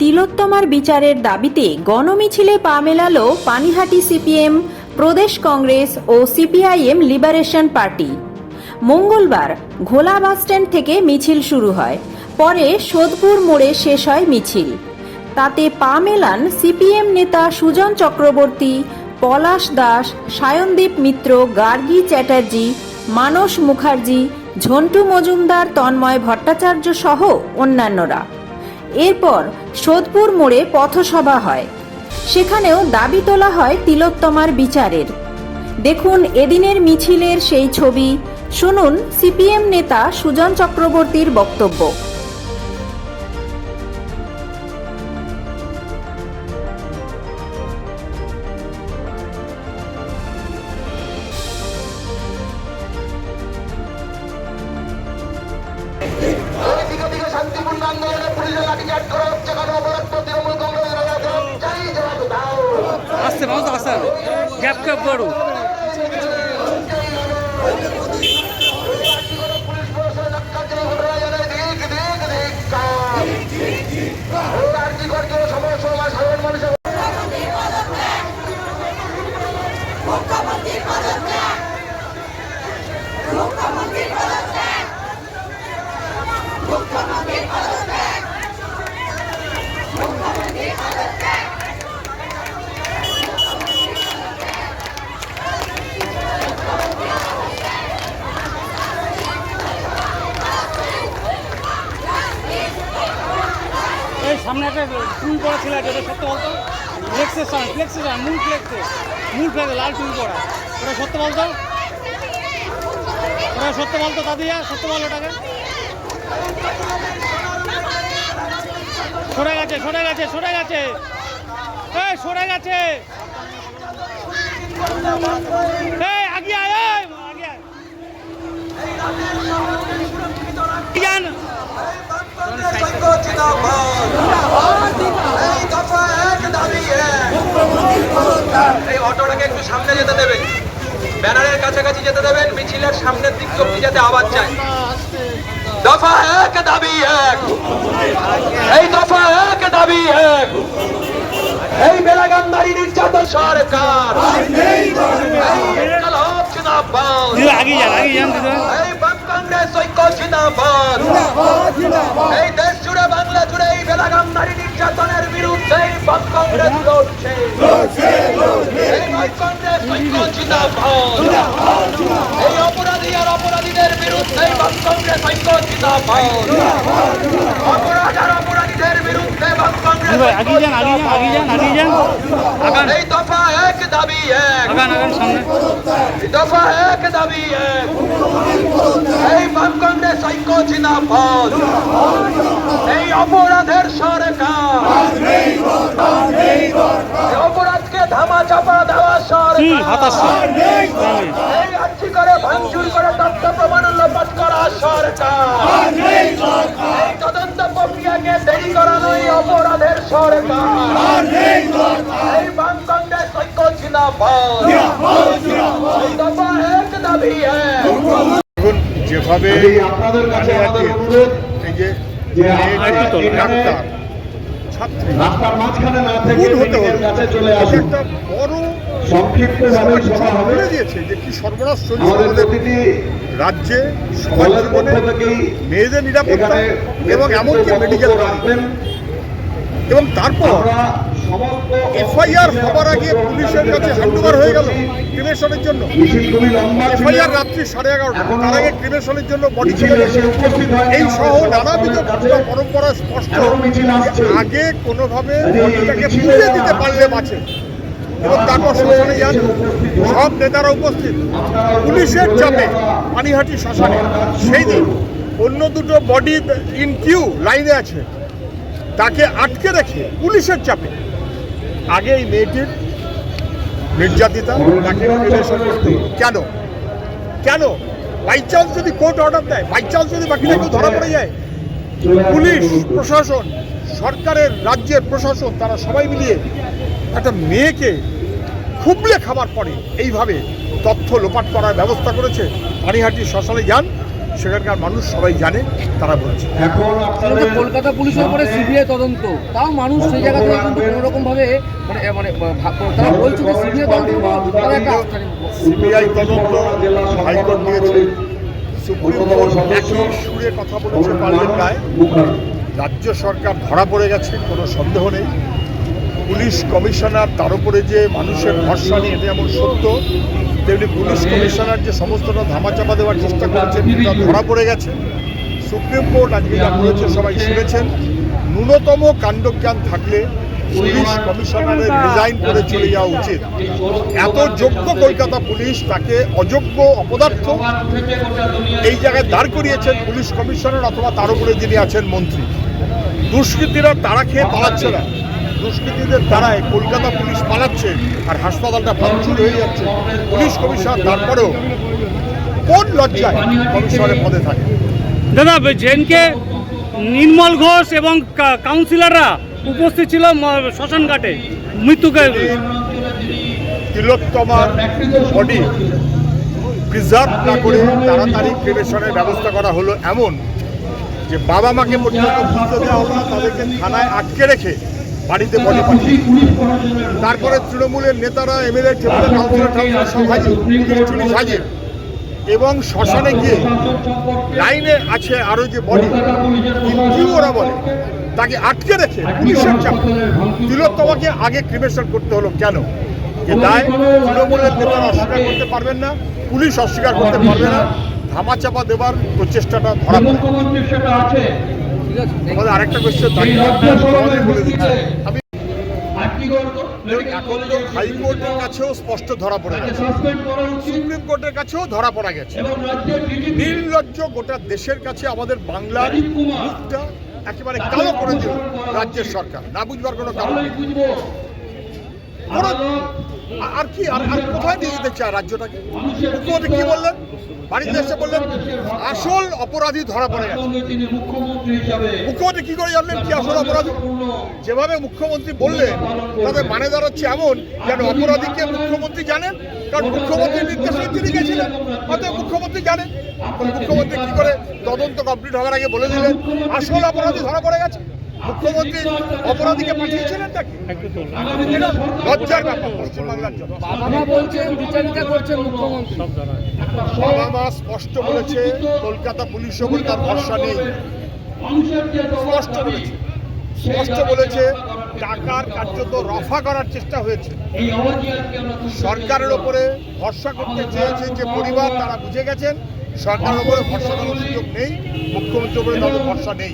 তিলোত্তমার বিচারের দাবিতে গণমিছিলে পা মেলালো পানিহাটি সিপিএম, প্রদেশ কংগ্রেস ও সিপিআইএম লিবারেশন পার্টি। মঙ্গলবার ঘোলা বাসস্ট্যান্ড থেকে মিছিল শুরু হয়। পরে সোদপুর মোড়ে শেষ হয় মিছিল। তাতে পা মেলান সিপিএম নেতা সুজন চক্রবর্তী, পলাশ দাস, সায়নদীপ মিত্র, গার্গী চ্যাটার্জি মানস মুখার্জি, ঝন্টু মজুমদার, তন্ময় ভট্টাচার্য সহ অন্যান্যরা। এরপর সোদপুর মোড়ে পথসভা হয়। সেখানেও দাবি তোলা হয় তিলোত্তমার বিচারের। দেখুন এদিনের মিছিলের সেই ছবি। শুনুন সিপিএম নেতা সুজন চক্রবর্তীর বক্তব্য। গ্যাপ ক্যাপ করু পুলিশ প্রশাসনের ধাক্কার ঘটনা জানায় দিক দিক দিক আর্জি করতে সমস্যা সমাজ সাধারণ মানুষের এই সামনে একটা টুল পড়া ছিল যেটা সত্য বলতো? ফ্লেক্সের সামনে ফ্লেক্সের সামনে মূল ফ্লেক্সে মূল ফ্লেক্সে লাল টুল পড়া। ওটা সত্য বলতো? ওটা সত্য বলতো দাদিয়া সত্য বল ওটাকে। সরে গেছে সরে গেছে সরে গেছে। এই, সরে গেছে। এই আগে আয় আগে আয়। এই অটোটাকে একটু সামনে যেতে দেবেন। ব্যানারের কাছাকাছি যেতে দেবেন মিছিলের সামনের দিক অব্দি যাতে আওয়াজ যায়। দফা এক দাবি এক। এই দফা এক দাবি এক। এই বেলাগান্ধারী নির্যাতন সরকার। এই বাম কংগ্রেস ঐক্য জিন্দাবাদ। এই দেশ জুড়ে বাংলা জুড়ে এই বেলাগান্ধারী নির্যাতনের আর অপরাধীদের বিরুদ্ধে এই দফা এক দাবি এক দফা এক দাবি এক এই বাম কংগ্রেস ঐক্য জিন্দাবাদ এই অপরাধের সরকার এই অপরাধকে ধামা চাপা দেওয়া হুম হাতাশি। করে ভাঙচুর করে তথ্য প্রমাণ লোপাট করা সরকার। এই তদন্ত প্রক্রিয়াকে দেরি করানো অপরাধের সরকার। এই বাম কংগ্রেস ঐক্য জিন্দাবাদ। দফা এক দাবি যেভাবে আপনাদের কাছে আমাদের অনুরোধ এই যে ডাক্তার ছাত্রী। রাস্তার মাঝখানে না থেকে হতে একটা বড় বলে দিয়েছে যে কি সর্বনাশ চলছে আমাদের আমাদের রাজ্যে জীবনে মেয়েদের নিরাপত্তা এবং এমনকি মেডিকেল রাখবেন। এবং তারপর এফআইআর হবার আগে পুলিশের কাছে হ্যান্ডওভার হয়ে গেল ক্রিমেশনের জন্য। এফআইআর রাত্রি সাড়ে এগারোটা। তার আগে ক্রিমেশনের জন্য বডি এই সহ নানাবিধ পরম্পরা স্পষ্ট। আগে কোনোভাবে বডিটাকে মিছিলে দিতে পারলে বাঁচে। এবং তারপর শ্মশানে যান। সব নেতারা উপস্থিত। পুলিশের চাপে পানিহাটি শ্মশানে। সেই দিন অন্য দুটো বডি ইন কিউ লাইনে আছে। তাকে আটকে রেখে পুলিশের চাপে আগে এই মেয়েটির নির্যাতিতা তাকে রিলেশন করতে কেন? কেন? বাই চান্স যদি কোর্ট অর্ডার দেয় বাই চান্স যদি বাকিটা কেউ ধরা পড়ে যায়, পুলিশ, প্রশাসন, সরকারের রাজ্যের প্রশাসন, তারা সবাই মিলিয়ে একটা মেয়েকে খুবলে খাবার পরে এইভাবে তথ্য লোপাট করার ব্যবস্থা করেছে। পানিহাটি শ্মশানে যান। সেখানকার মানুষ সবাই জানে তারা বলছে। কলকাতা পুলিশের উপরে সিবিআই তদন্ত। তাও মানুষ সেই জায়গা থেকে কিন্তু কোনো রকম ভাবে মানে মানে তারা বলছে যে সিবিআই তদন্ত তারা একটা সিবিআই তদন্ত হাইকোর্ট দিয়েছে। সুপ্রিম কোর্ট একই সুরে কথা বলেছে রাজ্য সরকার ধরা পড়ে গেছে কোনো সন্দেহ নেই। পুলিশ কমিশনার তার উপরে যে মানুষের ভরসা নিয়ে এটা এমন সত্য তেমনি পুলিশ কমিশনার যে সমস্তটা ধামাচাপা দেওয়ার চেষ্টা করেছেন তা ধরা পড়ে গেছে। সুপ্রিম কোর্ট আজকে যা করেছে, সবাই শুনেছেন। ন্যূনতম কাণ্ডজ্ঞান থাকলে পুলিশ কমিশনারের রিজাইন করে চলে যাওয়া উচিত। এত যোগ্য কলকাতা পুলিশ, তাকে অযোগ্য অপদার্থ এই জায়গায় দাঁড় করিয়েছেন পুলিশ কমিশনার অথবা তার উপরে যিনি আছেন মন্ত্রী। দুষ্কৃতীরা তারা খেয়ে পালাচ্ছে না। দুষ্কৃতীদের দ্বারায় কলকাতা পুলিশ পালাচ্ছে আর হাসপাতালটা ভাঙচুর হয়ে যাচ্ছে। পুলিশ কমিশনার তারপরেও কোন লজ্জায় কমিশনারের পদে থাকে? দাদা যেনকে নির্মল ঘোষ এবং কাউন্সিলররা উপস্থিত ছিল ম- শ্মশান ঘাটে মৃত্যুকে তিলোত্তমার বডি প্রিজার্ভ না করে তাড়াতাড়ি ক্রিমেশনের ব্যবস্থা করা হলো এমন যে বাবা মাকে পর্যন্ত বুঝতে দেওয়া হলো না তাদেরকে থানায় আটকে রেখে বাড়িতে বডি পাঠিয়ে তারপরে তৃণমূলের নেতারা, এমএলএ ট্রিপুরা কাউন্সিলর টাউন্সিলর এবং শ্মশানে গিয়ে লাইনে আছে আরও যে বডি, কিন্তু ওরা বলে, তাকে আটকে রেখে পুলিশের চাপ। তিলোত্তমাকে আগে ক্রিমেশন করতে হলো কেন? যে দায় তৃণমূলের নেতারা অস্বীকার করতে পারবেন না, পুলিশ অস্বীকার করতে পারবে না, ধামাচাপা দেবার প্রচেষ্টাটা ধরা আমাদের আরেকটা কোয়েশ্চেন দিচ্ছি। আমি এখন হাইকোর্টের কাছেও স্পষ্ট ধরা পড়ে গেছে। সুপ্রিম কোর্টের কাছেও ধরা পড়া গেছে। নির্লজ্জ গোটা দেশের কাছে আমাদের বাংলার মুখটা একেবারে কালো করে দিল রাজ্যের সরকার। না বুঝবার কোনো কারণ নেই। আর কি, আর আর কোথায় চায় রাজ্যটাকে? মুখ্যমন্ত্রী কি বললেন? বাড়িতে এসে বললেন, আসল অপরাধী ধরা পড়ে মুখ্যমন্ত্রী কি করে জানলেন কি আসল অপরাধী? যেভাবে মুখ্যমন্ত্রী বললেন তাদের মানে দাঁড়াচ্ছে এমন যেন অপরাধীকে মুখ্যমন্ত্রী জানেন, কারণ মুখ্যমন্ত্রীর নির্দেশে তিনি গেছিলেন, অতএব মুখ্যমন্ত্রী জানেন। মুখ্যমন্ত্রী কি করে তদন্ত কমপ্লিট হওয়ার আগে বলে দিলেন, আসল অপরাধী ধরা পড়ে গেছে। মুখ্যমন্ত্রী অপরাধীকে পাঠিয়েছিলেন এটা লজ্জার ব্যাপার পশ্চিমবাংলার জন্য। বাবা মা বলছেন বিচারিতা করছেন মুখ্যমন্ত্রী। বাবা মা স্পষ্ট বলেছে কলকাতা পুলিশ ওপর তার ভরসা নেই। স্পষ্ট বলেছে। স্পষ্ট বলেছে টাকার কার্যত রফা করার চেষ্টা হয়েছে। সরকারের ওপরে ভরসা করতে চেয়েছে যে পরিবার তারা বুঝে গেছেন সরকারের ওপরে ভরসা করার সুযোগ নেই মুখ্যমন্ত্রীর উপরে তাদের ভরসা নেই।